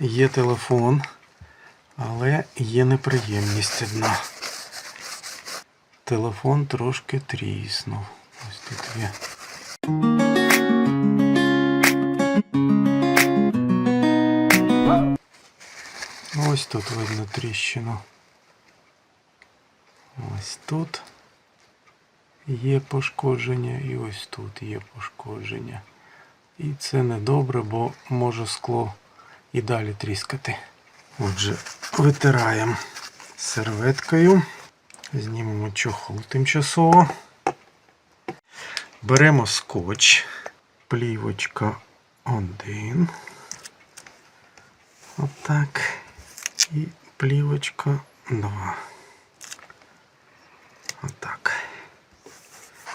Є телефон, але є неприємність одна. Телефон трошки тріснув. Ось тут є. Ось тут видно тріщину. Ось тут є пошкодження і ось тут є пошкодження. І це недобре, бо може скло і далі тріскати. Отже, витираємо серветкою. Знімемо чохол тимчасово. Беремо скотч, плівочка 1. Отак. І плівочка 2. Отак.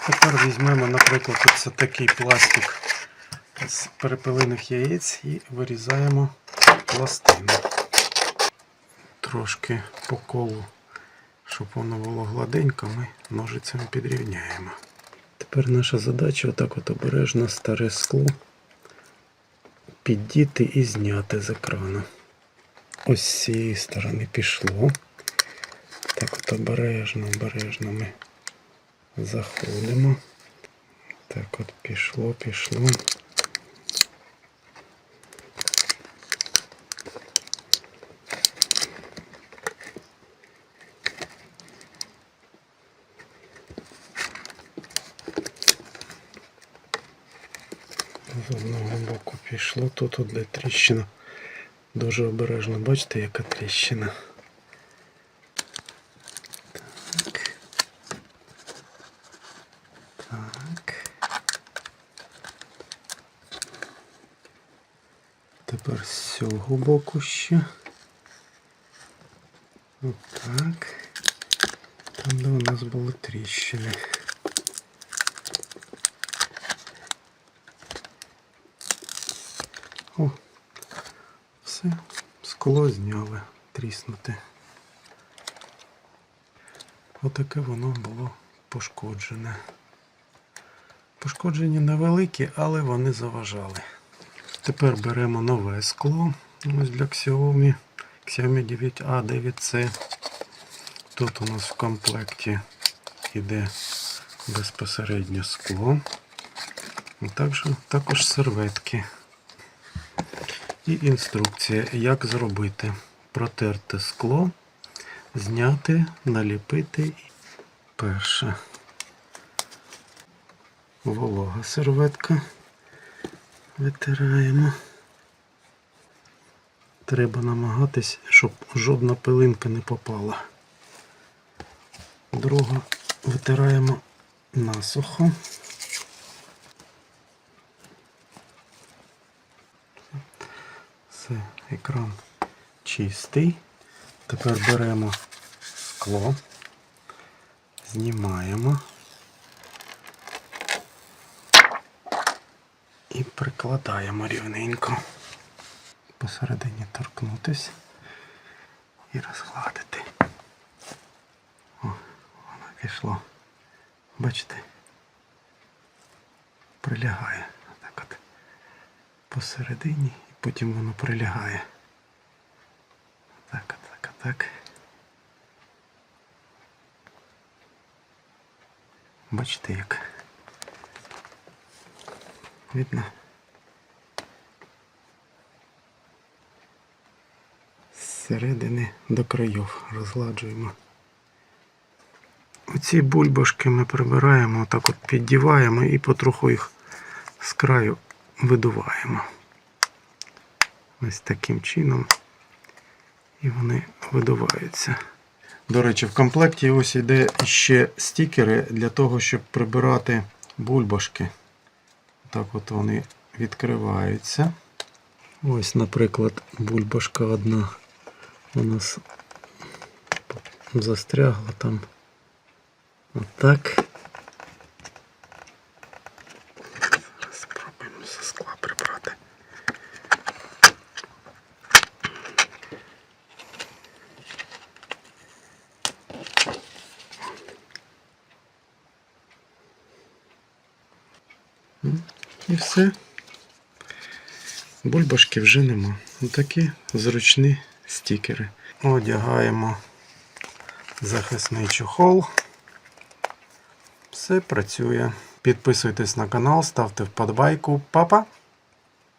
Тепер візьмемо, наприклад, ось такий пластик з перепелиних яєць і вирізаємо пластину. Трошки по колу, щоб воно було гладенько, ми ножицями підрівняємо. Тепер наша задача отак от обережно старе скло піддіти і зняти з екрану. Ось з цієї сторони пішло. Так от обережно, обережно ми заходимо. Так от пішло, пішло. З одного боку пішло, тут от де тріщина. Дуже обережно, бачите, яка тріщина. Так. Так. Тепер з цього боку ще. Отак. Там, де у нас були тріщини. О, все, скло зняли, тріснуте. Отаке воно було пошкоджене. Пошкодження невеликі, але вони заважали. Тепер беремо нове скло. Ось для Xiaomi. Xiaomi 9A 9C. Тут у нас в комплекті йде безпосередньо скло. Також, також серветки. І інструкція, як зробити. Протерти скло, зняти, наліпити. Перше. Волога серветка. Витираємо. Треба намагатись, щоб жодна пилинка не попала. Друга витираємо насухо. Все, екран чистий. Тепер беремо скло, знімаємо і прикладаємо рівненько. Посередині торкнутись і розгладити. О, воно пішло. Бачите? Прилягає. Так от посередині потім воно прилягає. Так, так, так. Бачите як? Видно? Зсередини до країв розгладжуємо. Оці бульбашки ми прибираємо, так от піддіваємо і потроху їх з краю видуваємо. Ось таким чином. І вони видуваються. До речі, в комплекті ось йде ще стікери для того, щоб прибирати бульбашки. Так от вони відкриваються. Ось, наприклад, бульбашка одна у нас застрягла там. Отак. І все. Бульбашки вже нема. Такі зручні стікери. Одягаємо захисний чохол. Все працює. Підписуйтесь на канал, ставте вподобайку. Папа!